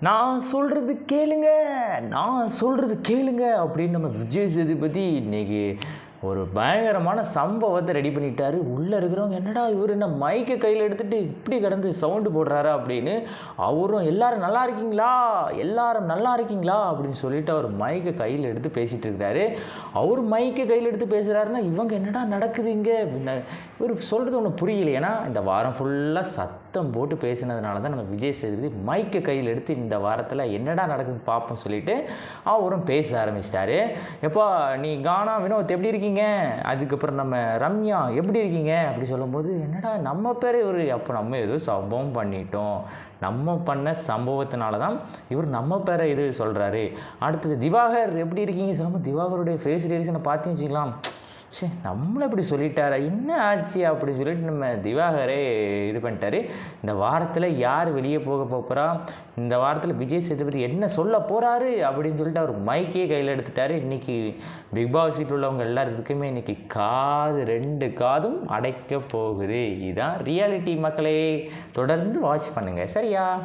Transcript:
நான் சொல்கிறது கேளுங்க நான் சொல்கிறது கேளுங்க அப்படின்னு நம்ம விஜய் சேதுபதி இன்றைக்கி ஒரு பயங்கரமான சம்பவத்தை ரெடி பண்ணிட்டாரு. உள்ளே இருக்கிறவங்க என்னடா இவர்? என்ன மைக்கை கையில் எடுத்துகிட்டு இப்படி கிடந்து சவுண்டு போடுறாரா? அப்படின்னு அவரும் எல்லாரும் நல்லா இருக்கீங்களா? எல்லாரும் நல்லா இருக்கீங்களா? அப்படின்னு சொல்லிட்டு அவர் மைக்கை கையில் எடுத்து பேசிகிட்டு இருக்கிறாரு. அவர் மைக்கை கையில் எடுத்து பேசுகிறாருன்னா இவங்க என்னடா நடக்குது இங்கே? இவர் சொல்கிறது ஒன்றும் புரியல. ஏன்னா இந்த வாரம் ஃபுல்லாக சத்தம் போட்டு பேசினதுனால தான் நம்ம விஜய் சேதுபதி மைக்கை கையில் எடுத்து இந்த வாரத்தில் என்னடா நடக்குதுன்னு பார்ப்போம் சொல்லிட்டு அவரும் பேச ஆரம்பிச்சிட்டாரு. எப்போ நீ கானா வினோத் எப்படி இருக்கீங்க? அதுக்கப்புறம் நம்ம ரம்யா எப்படி இருக்கீங்க? அப்படி சொல்லும்போது என்னடா நம்ம பேர் இவர். அப்போ நம்ம ஏதோ சம்பவம் பண்ணிட்டோம். நம்ம பண்ண சம்பவத்தினால தான் இவர் நம்ம பேரை இது சொல்கிறாரு அடுத்தது திவாகர் எப்படி இருக்கீங்க? சொல்லும்போது திவாகருடைய ஃபேஸ் ரியாக்ஷனை பார்த்து வச்சுக்கலாம் சே நம்மளை இப்படி சொல்லிட்டாரா? என்ன ஆச்சு அப்படின்னு சொல்லிட்டு நம்ம திவாகரே இது பண்ணிட்டாரு. இந்த வாரத்தில் யார் வெளியே போக போகிறா இந்த வாரத்தில் விஜய் சேதுபதி என்ன சொல்ல போகிறாரு அப்படின்னு சொல்லிட்டு அவர் மைக்கே கையில் எடுத்துட்டாரு. இன்றைக்கி பிக் பாஸ் வீட்டில் உள்ளவங்க எல்லாத்துக்குமே இன்றைக்கி காது ரெண்டு காதும் அடைக்க போகுது. இதுதான் ரியாலிட்டி மக்களே. தொடர்ந்து வாட்ச் பண்ணுங்கள் சரியா?